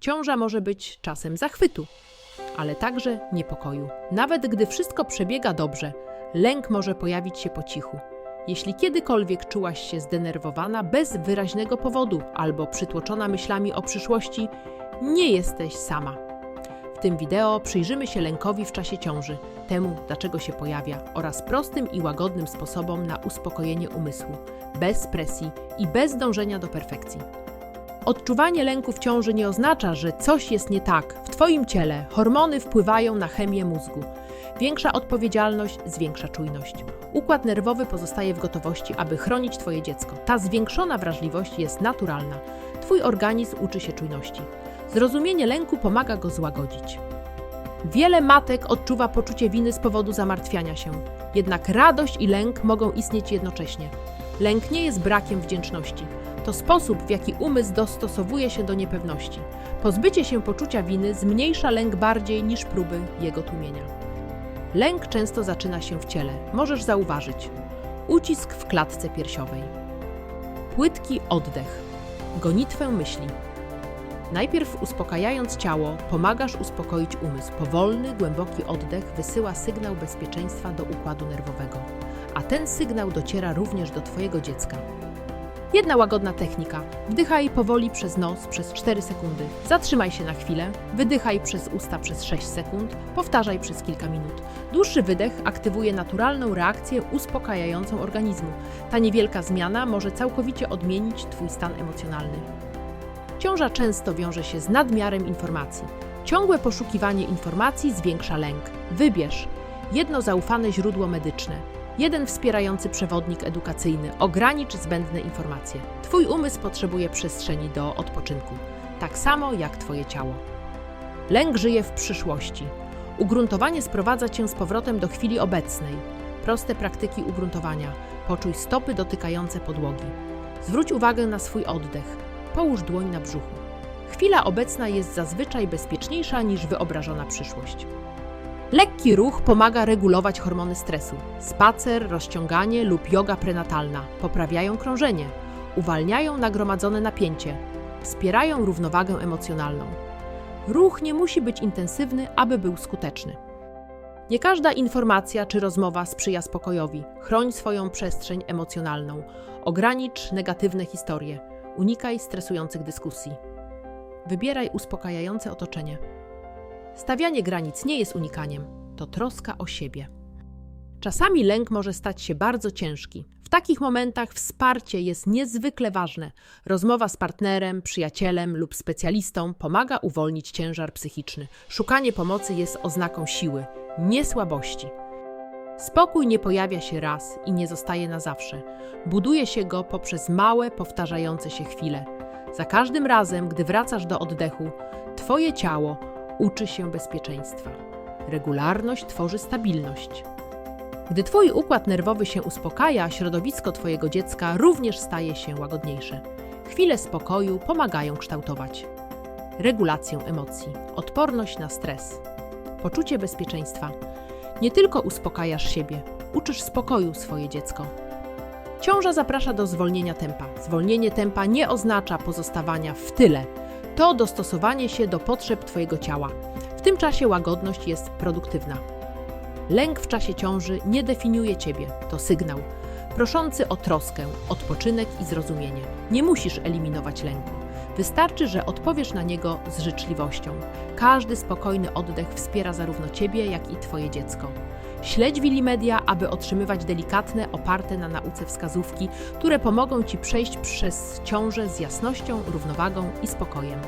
Ciąża może być czasem zachwytu, ale także niepokoju. Nawet gdy wszystko przebiega dobrze, lęk może pojawić się po cichu. Jeśli kiedykolwiek czułaś się zdenerwowana bez wyraźnego powodu albo przytłoczona myślami o przyszłości, nie jesteś sama. W tym wideo przyjrzymy się lękowi w czasie ciąży, temu dlaczego się pojawia oraz prostym i łagodnym sposobom na uspokojenie umysłu, bez presji i bez dążenia do perfekcji. Odczuwanie lęku w ciąży nie oznacza, że coś jest nie tak. W Twoim ciele hormony wpływają na chemię mózgu. Większa odpowiedzialność zwiększa czujność. Układ nerwowy pozostaje w gotowości, aby chronić Twoje dziecko. Ta zwiększona wrażliwość jest naturalna. Twój organizm uczy się czujności. Zrozumienie lęku pomaga go złagodzić. Wiele matek odczuwa poczucie winy z powodu zamartwiania się. Jednak radość i lęk mogą istnieć jednocześnie. Lęk nie jest brakiem wdzięczności. To sposób, w jaki umysł dostosowuje się do niepewności. Pozbycie się poczucia winy zmniejsza lęk bardziej niż próby jego tłumienia. Lęk często zaczyna się w ciele. Możesz zauważyć ucisk w klatce piersiowej, płytki oddech, gonitwę myśli. Najpierw uspokajając ciało, pomagasz uspokoić umysł. Powolny, głęboki oddech wysyła sygnał bezpieczeństwa do układu nerwowego, a ten sygnał dociera również do Twojego dziecka. Jedna łagodna technika. Wdychaj powoli przez nos przez 4 sekundy. Zatrzymaj się na chwilę. Wydychaj przez usta przez 6 sekund. Powtarzaj przez kilka minut. Dłuższy wydech aktywuje naturalną reakcję uspokajającą organizmu. Ta niewielka zmiana może całkowicie odmienić Twój stan emocjonalny. Ciąża często wiąże się z nadmiarem informacji. Ciągłe poszukiwanie informacji zwiększa lęk. Wybierz jedno zaufane źródło medyczne, jeden wspierający przewodnik edukacyjny, ogranicz zbędne informacje. Twój umysł potrzebuje przestrzeni do odpoczynku, tak samo jak Twoje ciało. Lęk żyje w przyszłości. Ugruntowanie sprowadza Cię z powrotem do chwili obecnej. Proste praktyki ugruntowania. Poczuj stopy dotykające podłogi. Zwróć uwagę na swój oddech. Połóż dłoń na brzuchu. Chwila obecna jest zazwyczaj bezpieczniejsza niż wyobrażona przyszłość. Lekki ruch pomaga regulować hormony stresu. Spacer, rozciąganie lub yoga prenatalna poprawiają krążenie, uwalniają nagromadzone napięcie, wspierają równowagę emocjonalną. Ruch nie musi być intensywny, aby był skuteczny. Nie każda informacja czy rozmowa sprzyja spokojowi. Chroń swoją przestrzeń emocjonalną. Ogranicz negatywne historie. Unikaj stresujących dyskusji. Wybieraj uspokajające otoczenie. Stawianie granic nie jest unikaniem, to troska o siebie. Czasami lęk może stać się bardzo ciężki. W takich momentach wsparcie jest niezwykle ważne. Rozmowa z partnerem, przyjacielem lub specjalistą pomaga uwolnić ciężar psychiczny. Szukanie pomocy jest oznaką siły, nie słabości. Spokój nie pojawia się raz i nie zostaje na zawsze. Buduje się go poprzez małe, powtarzające się chwile. Za każdym razem, gdy wracasz do oddechu, Twoje ciało uczy się bezpieczeństwa. Regularność tworzy stabilność. Gdy Twój układ nerwowy się uspokaja, środowisko Twojego dziecka również staje się łagodniejsze. Chwile spokoju pomagają kształtować regulację emocji, odporność na stres, poczucie bezpieczeństwa. Nie tylko uspokajasz siebie, uczysz spokoju swoje dziecko. Ciąża zaprasza do zwolnienia tempa. Zwolnienie tempa nie oznacza pozostawania w tyle. To dostosowanie się do potrzeb Twojego ciała. W tym czasie łagodność jest produktywna. Lęk w czasie ciąży nie definiuje Ciebie, to sygnał proszący o troskę, odpoczynek i zrozumienie. Nie musisz eliminować lęku. Wystarczy, że odpowiesz na niego z życzliwością. Każdy spokojny oddech wspiera zarówno Ciebie, jak i Twoje dziecko. Śledź Wilimedia, aby otrzymywać delikatne, oparte na nauce wskazówki, które pomogą Ci przejść przez ciążę z jasnością, równowagą i spokojem.